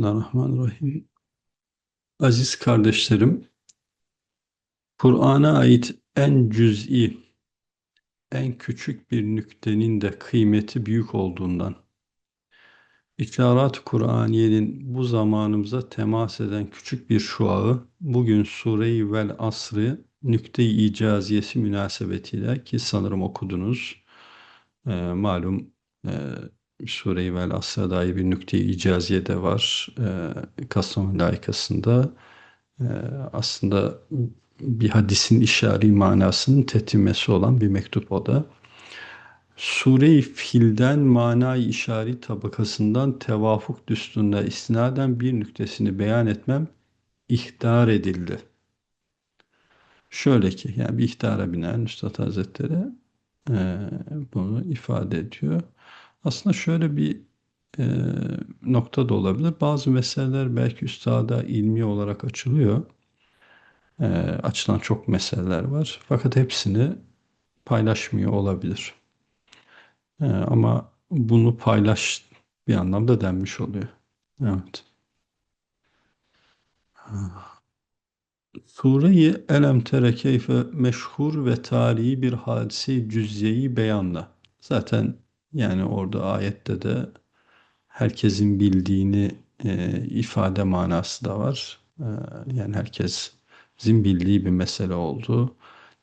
Bismillahirrahmanirrahim. Aziz kardeşlerim, Kur'an'a ait en cüz'i, en küçük bir nüktenin de kıymeti büyük olduğundan, İşarat Kur'aniye'nin bu zamanımıza temas eden küçük bir şuağı, bugün Sure-i Vel Asr'ı nükte-i icaziyesi münasebetiyle ki sanırım okudunuz, e, malum e, Sure-i Vel Asr'a dair bir nükte-i icaziye de var. E, Kastamonu layıkasında e, aslında bir hadisin işari manasının tetimesi olan bir mektup o da. Sure-i Fil'den manayı işari tabakasından tevafuk düsturuna istinaden bir nüktesini beyan etmem ihtar edildi. Şöyle ki, yani bir ihtara binen Üstad Hazretleri e, bunu ifade ediyor. Aslında şöyle bir e, nokta da olabilir. Bazı meseleler belki üstada ilmi olarak açılıyor. E, açılan çok meseleler var. Fakat hepsini paylaşmıyor olabilir. E, ama bunu paylaş bir anlamda denmiş oluyor. Evet. Sure-i Elem Tere meşhur ve tarihi bir hadise cüzyeyi beyanla. Zaten yani orada ayette de herkesin bildiğini e, ifade manası da var. E, yani herkesin bildiği bir mesele oldu.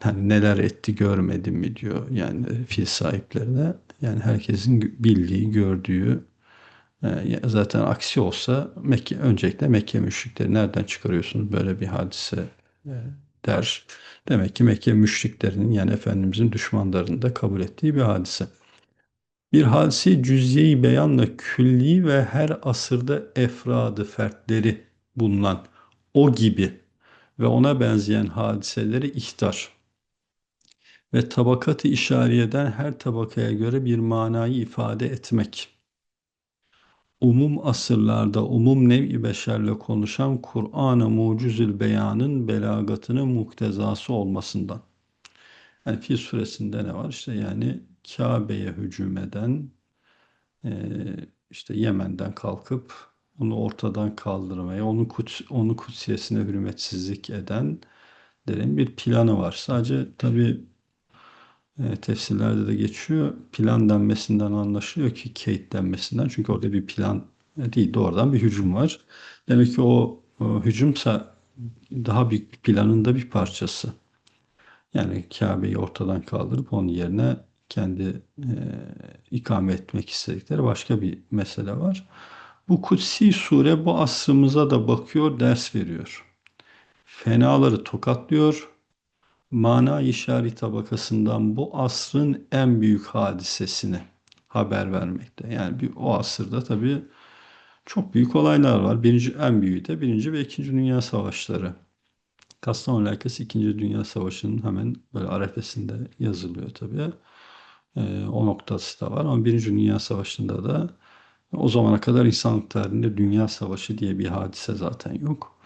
Yani neler etti görmedim mi diyor yani fil sahiplerine. Yani herkesin bildiği, gördüğü e, zaten aksi olsa Mekke, öncelikle Mekke müşrikleri nereden çıkarıyorsunuz böyle bir hadise e, der. Demek ki Mekke müşriklerinin yani Efendimizin düşmanlarının da kabul ettiği bir hadise. Bir hadise cüzyeyi beyanla külli ve her asırda efradı, fertleri bulunan o gibi ve ona benzeyen hadiseleri ihtar ve tabakatı işariyeden her tabakaya göre bir manayı ifade etmek. Umum asırlarda umum nev-i beşerle konuşan Kur'an-ı Mucizül Beyan'ın belagatının muktezası olmasından. Yani Fil suresinde ne var? İşte yani Kabe'ye hücum eden, e, işte Yemen'den kalkıp onu ortadan kaldırmaya, onu, kut, onu kutsiyesine hürmetsizlik eden derin bir planı var. Sadece tabi e, tefsirlerde de geçiyor. Plan denmesinden anlaşılıyor ki Kate denmesinden. Çünkü orada bir plan değil, doğrudan bir hücum var. Demek ki o, o hücumsa daha büyük planın da bir parçası. Yani Kabe'yi ortadan kaldırıp onun yerine kendi e, ikame etmek istedikleri başka bir mesele var. Bu kutsi sure bu asrımıza da bakıyor, ders veriyor. Fenaları tokatlıyor. Mana işari tabakasından bu asrın en büyük hadisesini haber vermekte. Yani bir, o asırda tabii çok büyük olaylar var. Birinci, en büyüğü de Birinci ve İkinci Dünya Savaşları. Kastamonu alakası İkinci Dünya Savaşı'nın hemen böyle arefesinde yazılıyor tabii. E, o noktası da var. Ama Birinci Dünya Savaşı'nda da o zamana kadar insanlık tarihinde Dünya Savaşı diye bir hadise zaten yok.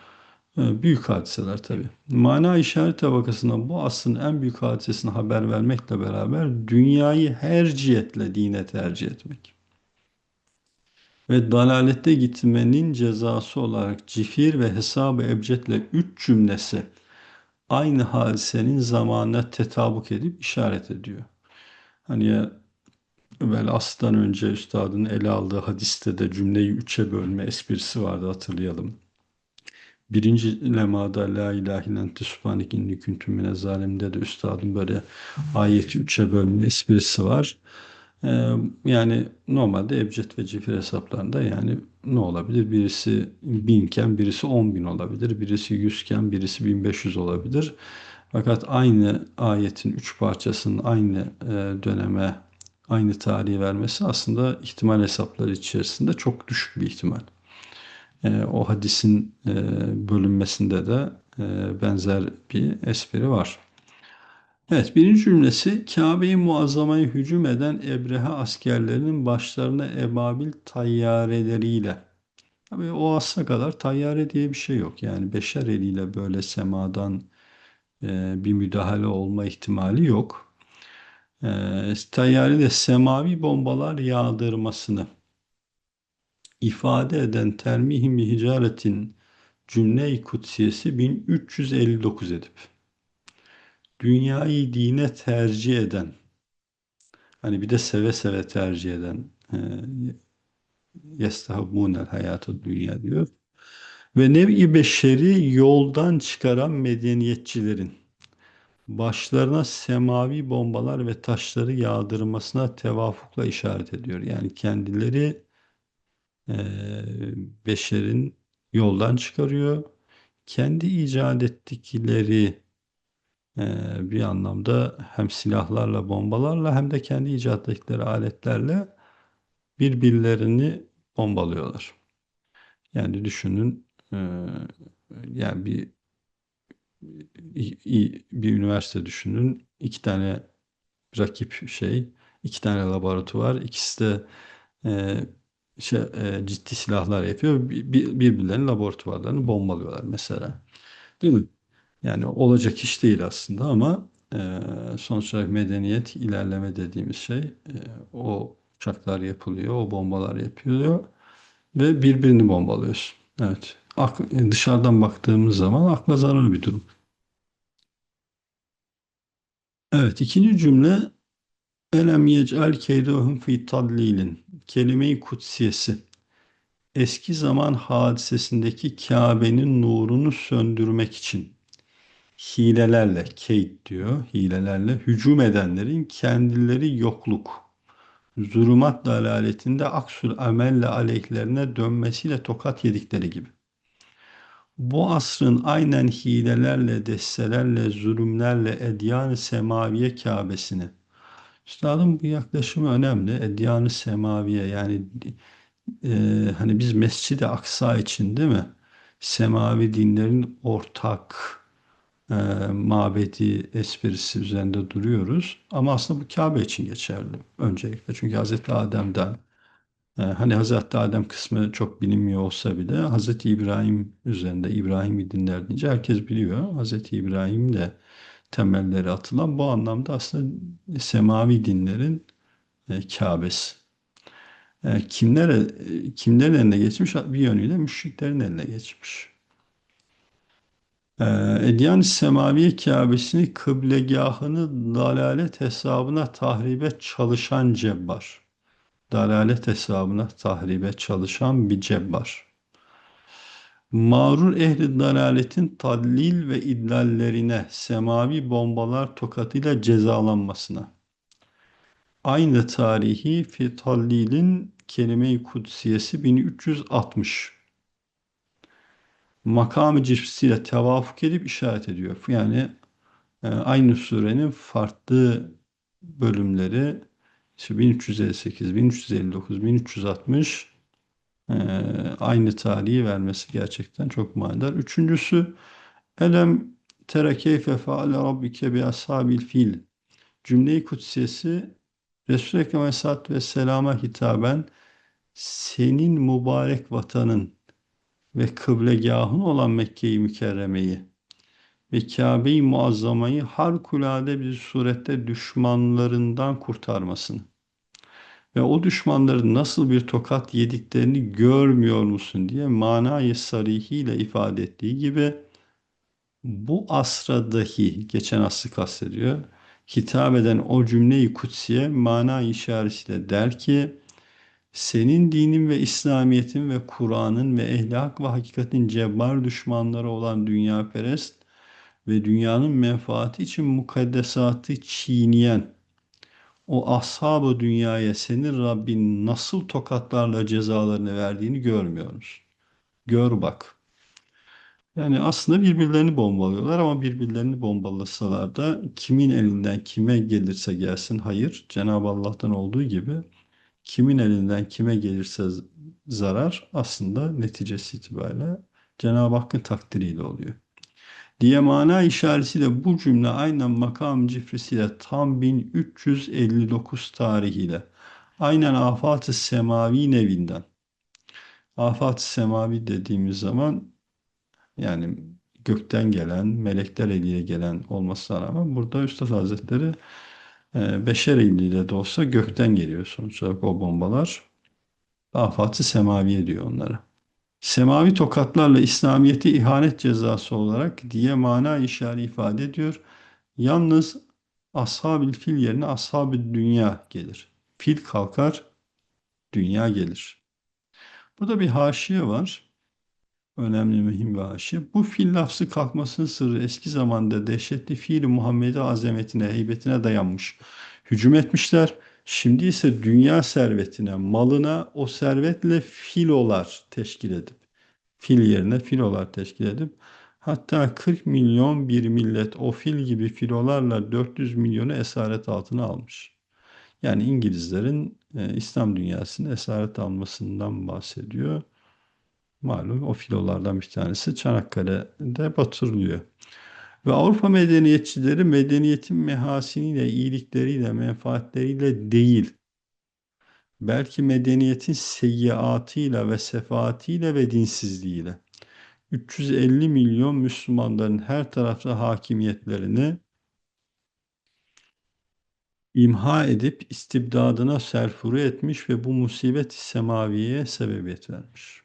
E, büyük hadiseler tabii. Mana işaret tabakasında bu aslında en büyük hadisesini haber vermekle beraber dünyayı her cihetle dine tercih etmek. Ve dalalette gitmenin cezası olarak cifir ve hesabı üç cümlesi aynı hadisenin zamanına tetabuk edip işaret ediyor. Hani evvel aslan önce üstadın ele aldığı hadiste de cümleyi üçe bölme esprisi vardı hatırlayalım. Birinci lemada la ilahe illen tesubhanek inni kuntum zalimde de üstadın böyle ayeti üçe bölme esprisi var. Ee, yani normalde ebced ve cifir hesaplarında yani ne olabilir? Birisi binken birisi on bin olabilir. Birisi yüzken birisi bin beş yüz olabilir. Fakat aynı ayetin üç parçasının aynı e, döneme, aynı tarihi vermesi aslında ihtimal hesapları içerisinde çok düşük bir ihtimal. E, o hadisin e, bölünmesinde de benzer bir espri var. Evet birinci cümlesi Kabe'yi muazzamaya hücum eden Ebrehe askerlerinin başlarına ebabil tayyareleriyle. Tabii o asla kadar tayyare diye bir şey yok. Yani beşer eliyle böyle semadan e, bir müdahale olma ihtimali yok. E, tayyare de semavi bombalar yağdırmasını ifade eden termihim hicaretin cümle-i kutsiyesi 1359 edip dünyayı dine tercih eden hani bir de seve seve tercih eden e, yestahabûnel hayatı dünya diyor. Ve nevi beşeri yoldan çıkaran medeniyetçilerin başlarına semavi bombalar ve taşları yağdırmasına tevafukla işaret ediyor. Yani kendileri e, beşerin yoldan çıkarıyor. Kendi icat ettikleri e, bir anlamda hem silahlarla, bombalarla hem de kendi icat ettikleri aletlerle birbirlerini bombalıyorlar. Yani düşünün e, yani bir bir üniversite düşünün. iki tane rakip şey, iki tane laboratuvar, ikisi de e, şey, e, ciddi silahlar yapıyor. Bir, birbirlerinin laboratuvarlarını bombalıyorlar mesela. Değil mi? Yani olacak iş değil aslında ama e, sonuç olarak medeniyet, ilerleme dediğimiz şey e, o uçaklar yapılıyor, o bombalar yapılıyor ve birbirini bombalıyorsun. Evet. Dışarıdan baktığımız zaman akla zarar bir durum. Evet, ikinci cümle Elem yec'al keydehum fi tadlilin. Kelime-i kutsiyesi. Eski zaman hadisesindeki Kabe'nin nurunu söndürmek için hilelerle, keyd diyor, hilelerle hücum edenlerin kendileri yokluk, zulümat dalaletinde aksul amelle aleyhlerine dönmesiyle tokat yedikleri gibi bu asrın aynen hilelerle, destelerle, zulümlerle edyan-ı semaviye Kabe'sini. Üstadım bu yaklaşımı önemli. Edyan-ı semaviye yani e, hani biz Mescid-i Aksa için değil mi? Semavi dinlerin ortak e, mabedi esprisi üzerinde duruyoruz. Ama aslında bu Kabe için geçerli öncelikle. Çünkü Hazreti Adem'den hani Hazreti Adem kısmı çok bilinmiyor olsa bile Hazreti İbrahim üzerinde İbrahim dinler deyince herkes biliyor. Hazreti İbrahim de temelleri atılan bu anlamda aslında semavi dinlerin e, Kabe'si. E, kimlere, kimlerin eline geçmiş? Bir yönüyle müşriklerin eline geçmiş. E, Edyan-ı Semaviye Kabe'sini kıblegahını dalalet hesabına tahribe çalışan cebbar dalalet hesabına tahribe çalışan bir cebbar. Mağrur ehli dalaletin tadlil ve idlallerine semavi bombalar tokatıyla cezalanmasına. Aynı tarihi fi tallilin kelime-i kudsiyesi 1360. Makam-ı cipsiyle tevafuk edip işaret ediyor. Yani e, aynı surenin farklı bölümleri işte 1358, 1359, 1360 e, aynı tarihi vermesi gerçekten çok manidar. Üçüncüsü Elem tere keyfe faale rabbike bi ashabil fil cümle-i kutsiyesi Resul-i Ekrem Aleyhisselatü Vesselam'a hitaben senin mübarek vatanın ve kıblegahın olan Mekke-i Mükerreme'yi ve Kabe-i Muazzama'yı harikulade bir surette düşmanlarından kurtarmasını ve o düşmanların nasıl bir tokat yediklerini görmüyor musun diye manayı sarihiyle ifade ettiği gibi bu asra dahi geçen asrı kastediyor. Hitap eden o cümleyi kutsiye mana işaretiyle der ki senin dinin ve İslamiyet'in ve Kur'an'ın ve ehli hak ve hakikatin cebbar düşmanları olan dünya perest ve dünyanın menfaati için mukaddesatı çiğneyen o ashab dünyaya senin Rabbin nasıl tokatlarla cezalarını verdiğini görmüyoruz. Gör bak. Yani aslında birbirlerini bombalıyorlar ama birbirlerini bombalasalar da kimin elinden kime gelirse gelsin hayır. Cenab-ı Allah'tan olduğu gibi kimin elinden kime gelirse zarar aslında neticesi itibariyle Cenab-ı Hakk'ın takdiriyle oluyor diye mana işaretiyle bu cümle aynen makam cifrisiyle tam 1359 tarihiyle aynen afat-ı semavi nevinden afat-ı semavi dediğimiz zaman yani gökten gelen, melekler eliyle gelen olmasına rağmen burada Üstad Hazretleri e, beşer eliyle de olsa gökten geliyor sonuç olarak o bombalar. Afat-ı semaviye diyor onlara. Semavi tokatlarla İslamiyet'i ihanet cezası olarak diye mana işareti ifade ediyor. Yalnız ashab fil yerine ashab dünya gelir. Fil kalkar, dünya gelir. Burada bir haşiye var. Önemli mühim bir haşiye. Bu fil lafzı kalkmasının sırrı eski zamanda dehşetli fiil Muhammed'e azametine, heybetine dayanmış. Hücum etmişler. Şimdi ise dünya servetine, malına o servetle filolar teşkil edip, fil yerine filolar teşkil edip, hatta 40 milyon bir millet o fil gibi filolarla 400 milyonu esaret altına almış. Yani İngilizlerin e, İslam dünyasını esaret almasından bahsediyor. Malum o filolardan bir tanesi Çanakkale'de batırılıyor. Ve Avrupa medeniyetçileri medeniyetin mehasiniyle, iyilikleriyle, menfaatleriyle değil, belki medeniyetin seyyiatıyla ve sefaatiyle ve dinsizliğiyle 350 milyon Müslümanların her tarafta hakimiyetlerini imha edip istibdadına serfuru etmiş ve bu musibet-i semaviye sebebiyet vermiş.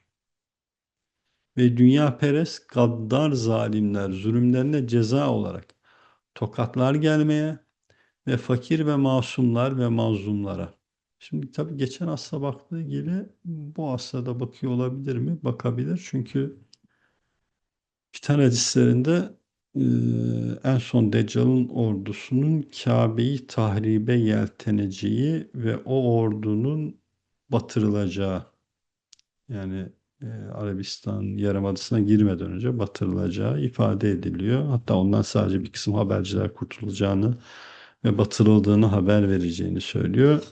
Ve dünya perest gaddar zalimler zulümlerine ceza olarak tokatlar gelmeye ve fakir ve masumlar ve mazlumlara. Şimdi tabii geçen asla baktığı gibi bu asla da bakıyor olabilir mi? Bakabilir. Çünkü fitan hadislerinde en son Deccal'ın ordusunun Kabe'yi tahribe yelteneceği ve o ordunun batırılacağı yani Arabistan Yarımadası'na girmeden önce batırılacağı ifade ediliyor. Hatta ondan sadece bir kısım haberciler kurtulacağını ve batırıldığını haber vereceğini söylüyor.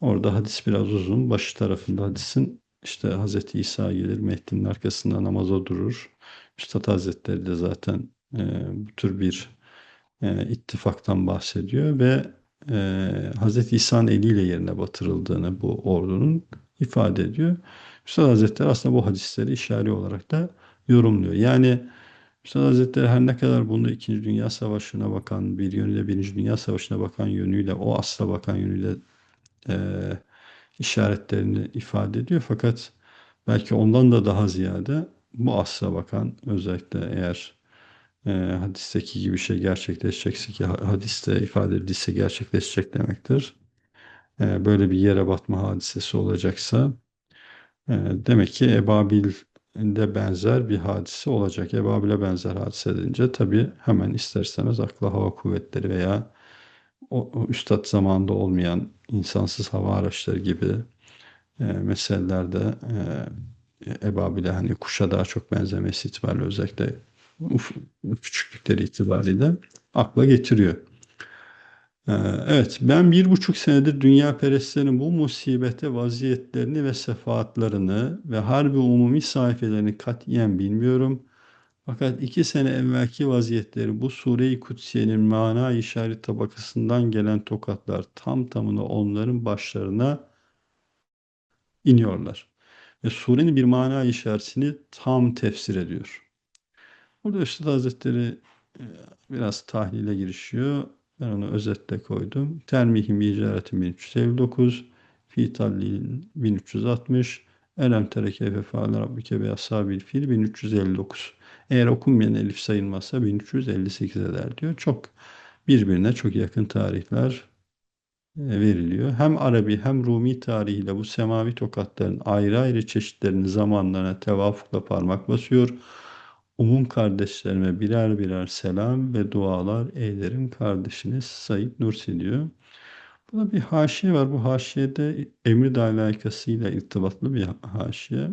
Orada hadis biraz uzun. Başı tarafında hadisin işte Hz. İsa gelir Mehdi'nin arkasında namaza durur. Üstad Hazretleri de zaten e, bu tür bir e, ittifaktan bahsediyor ve e, Hz. İsa'nın eliyle yerine batırıldığını bu ordunun ifade ediyor. Üstad Hazretleri aslında bu hadisleri işari olarak da yorumluyor. Yani Üstad Hazretleri her ne kadar bunu İkinci Dünya Savaşı'na bakan bir yönüyle Birinci Dünya Savaşı'na bakan yönüyle o asla bakan yönüyle e, işaretlerini ifade ediyor. Fakat belki ondan da daha ziyade bu asla bakan özellikle eğer e, hadisteki gibi şey gerçekleşecekse ki hadiste ifade edilse gerçekleşecek demektir. E, böyle bir yere batma hadisesi olacaksa demek ki Ebabil'de benzer bir hadise olacak. Ebabil'e benzer hadise edince tabi hemen isterseniz akla hava kuvvetleri veya o, o üstad zamanında olmayan insansız hava araçları gibi e, meselelerde e, Ebabil'e hani kuşa daha çok benzemesi itibariyle özellikle uf, küçüklükleri itibariyle akla getiriyor. Ee, evet, ben bir buçuk senedir dünya perestlerin bu musibete vaziyetlerini ve sefaatlerini ve harbi umumi sayfelerini katiyen bilmiyorum. Fakat iki sene evvelki vaziyetleri bu Sure-i Kutsiye'nin mana işaret tabakasından gelen tokatlar tam tamına onların başlarına iniyorlar. Ve surenin bir mana işaretini tam tefsir ediyor. Burada Üstad Hazretleri e, biraz tahlile girişiyor. Ben onu özetle koydum. Termihim icaretin 1359, Fi tallilin 1360, Elem tereke ve faale rabbike ve ashabil fil 1359. Eğer okunmayan elif sayılmazsa 1358 eder diyor. Çok birbirine çok yakın tarihler e, veriliyor. Hem Arabi hem Rumi tarihiyle bu semavi tokatların ayrı ayrı çeşitlerini zamanlarına tevafukla parmak basıyor. Umum kardeşlerime birer birer selam ve dualar eylerim kardeşiniz Said Nursi diyor. Burada bir haşiye var. Bu haşiyede emir alakasıyla irtibatlı bir haşiye.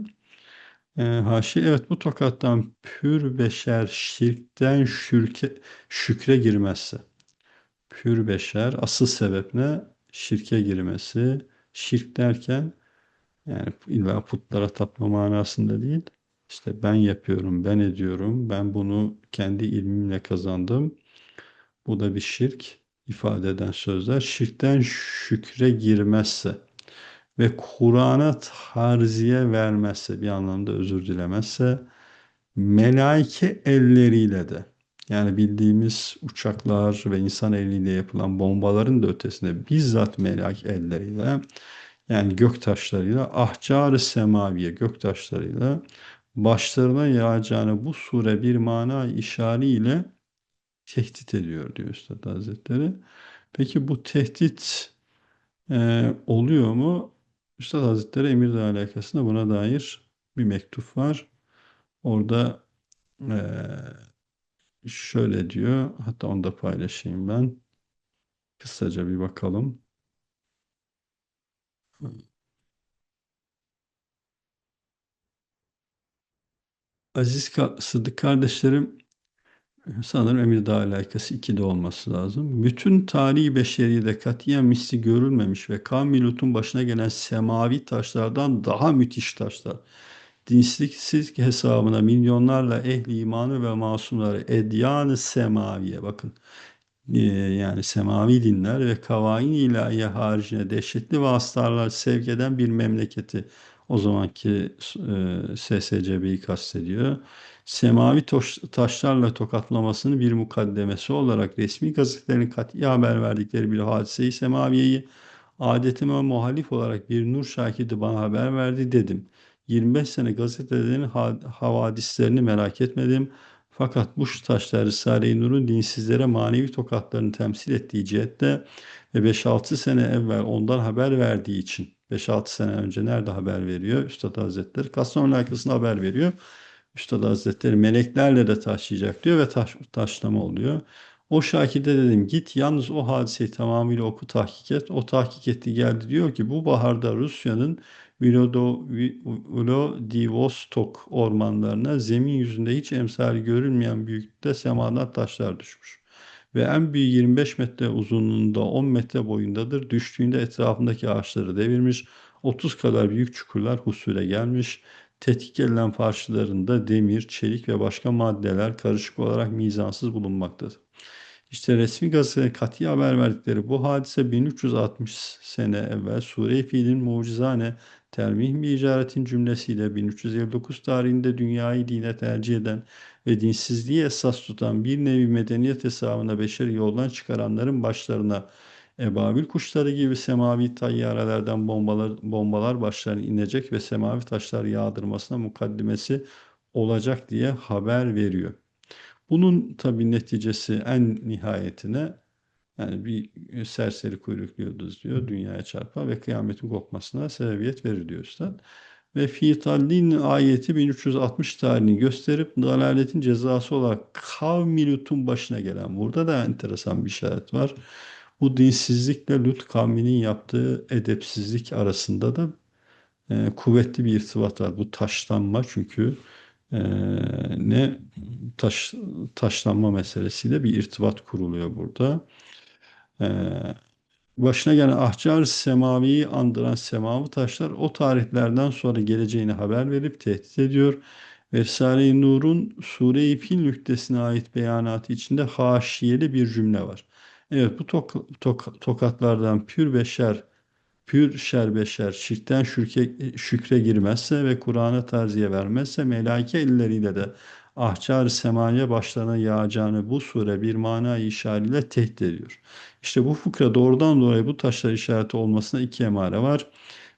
E, haşiye evet bu tokattan pür beşer şirkten şürke, şükre girmezse. Pür beşer asıl sebep ne? Şirke girmesi. Şirk derken yani illa putlara tapma manasında değil işte ben yapıyorum, ben ediyorum, ben bunu kendi ilmimle kazandım. Bu da bir şirk ifade eden sözler. Şirkten şükre girmezse ve Kur'an'a tarziye vermezse, bir anlamda özür dilemezse, melaike elleriyle de, yani bildiğimiz uçaklar ve insan eliyle yapılan bombaların da ötesinde bizzat melek elleriyle yani gök taşlarıyla ahcar-ı semaviye gök taşlarıyla başlarına yağacağını bu sure bir mana işariyle tehdit ediyor diyor Üstad Hazretleri. Peki bu tehdit e, oluyor mu? Üstad Hazretleri Emirdağ alakasında buna dair bir mektup var. Orada e, şöyle diyor, hatta onu da paylaşayım ben. Kısaca bir bakalım. Aziz Sıddık kardeşlerim, sanırım Emirdağ alakası 2'de olması lazım. Bütün tarihi beşeriyede katiyen misli görülmemiş ve Kamilut'un başına gelen semavi taşlardan daha müthiş taşlar. Dinsizlik hesabına milyonlarla ehli imanı ve masumları edyan-ı semaviye bakın ee, yani semavi dinler ve kavain ilahiye haricine dehşetli vasıtalar sevk eden bir memleketi o zamanki e, SSCB'yi kastediyor. Semavi taşlarla tokatlamasının bir mukaddemesi olarak resmi gazetelerin kat'i haber verdikleri bir hadiseyi semaviyeyi adetime muhalif olarak bir nur şakidi bana haber verdi dedim. 25 sene gazetelerin havadislerini merak etmedim. Fakat bu taşlar Risale-i Nur'un dinsizlere manevi tokatlarını temsil ettiği cihette ve 5-6 sene evvel ondan haber verdiği için 5-6 sene önce nerede haber veriyor? Üstad Hazretleri Kastamonu arkasında haber veriyor. Üstad Hazretleri meleklerle de taşıyacak diyor ve taş, taşlama oluyor. O şakirde dedim git yalnız o hadiseyi tamamıyla oku tahkik et. O tahkik etti geldi diyor ki bu baharda Rusya'nın Vladivostok ormanlarına zemin yüzünde hiç emsali görülmeyen büyüklükte semadan taşlar düşmüş. Ve en büyük 25 metre uzunluğunda 10 metre boyundadır. Düştüğünde etrafındaki ağaçları devirmiş. 30 kadar büyük çukurlar husule gelmiş. Tetkik edilen parçalarında demir, çelik ve başka maddeler karışık olarak mizansız bulunmaktadır. İşte resmi gazete kati haber verdikleri bu hadise 1360 sene evvel Sure-i Fil'in mucizane termih bir icaretin cümlesiyle 1359 tarihinde dünyayı dine tercih eden ve dinsizliği esas tutan bir nevi medeniyet hesabına beşeri yoldan çıkaranların başlarına ebabil kuşları gibi semavi tayyarelerden bombalar, bombalar başlarına inecek ve semavi taşlar yağdırmasına mukaddimesi olacak diye haber veriyor. Bunun tabii neticesi en nihayetine yani bir serseri kuyruklu yıldız diyor dünyaya çarpar ve kıyametin kopmasına sebebiyet verir diyor Üstad. Ve Fitallin ayeti 1360 tarihini gösterip dalaletin cezası olarak kavmi Lut'un başına gelen burada da enteresan bir işaret var. Bu dinsizlikle Lut kavminin yaptığı edepsizlik arasında da e, kuvvetli bir irtibat var. Bu taşlanma çünkü e, ne taş taşlanma meselesiyle bir irtibat kuruluyor burada. E, başına gelen ahcar semaviyi andıran semavi taşlar o tarihlerden sonra geleceğini haber verip tehdit ediyor. Risale-i Nur'un Sure-i Fil nüktesine ait beyanatı içinde haşiyeli bir cümle var. Evet bu tok, tok, tokatlardan pür beşer pür şerbeşer şirkten şürke, şükre girmezse ve Kur'an'a terziye vermezse melaike elleriyle de ahcar semaya başlarına yağacağını bu sure bir mana işaretiyle tehdit ediyor. İşte bu fıkra doğrudan dolayı bu taşlar işareti olmasına iki emare var.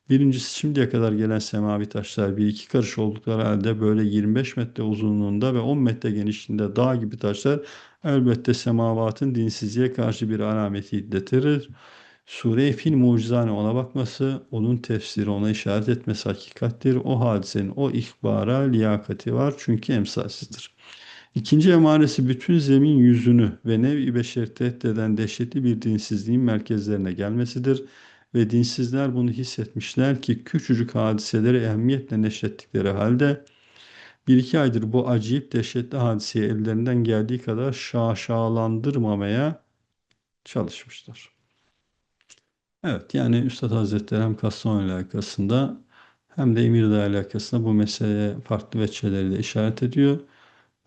Birincisi şimdiye kadar gelen semavi taşlar bir iki karış oldukları halde böyle 25 metre uzunluğunda ve 10 metre genişliğinde dağ gibi taşlar elbette semavatın dinsizliğe karşı bir alameti iddetirir. Sure-i Fil mucizane ona bakması, onun tefsiri ona işaret etmesi hakikattir. O hadisenin o ihbara liyakati var çünkü emsalsizdir. İkinci emaresi bütün zemin yüzünü ve nev-i tehdit eden dehşetli bir dinsizliğin merkezlerine gelmesidir. Ve dinsizler bunu hissetmişler ki küçücük hadiseleri ehemmiyetle neşrettikleri halde bir iki aydır bu acayip dehşetli hadiseyi ellerinden geldiği kadar şaşalandırmamaya çalışmışlar. Evet yani Üstad Hazretleri hem Kastamonu alakasında hem de Emirdağ alakasında bu meseleye farklı veçeleriyle işaret ediyor.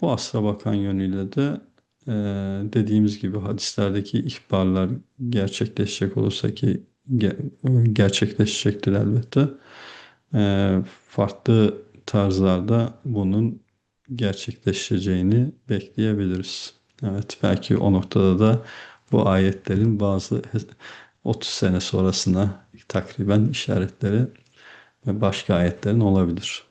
Bu asra bakan yönüyle de e, dediğimiz gibi hadislerdeki ihbarlar gerçekleşecek olursa ki ge, gerçekleşecektir elbette. E, farklı tarzlarda bunun gerçekleşeceğini bekleyebiliriz. Evet belki o noktada da bu ayetlerin bazı 30 sene sonrasına takriben işaretleri ve başka ayetlerin olabilir.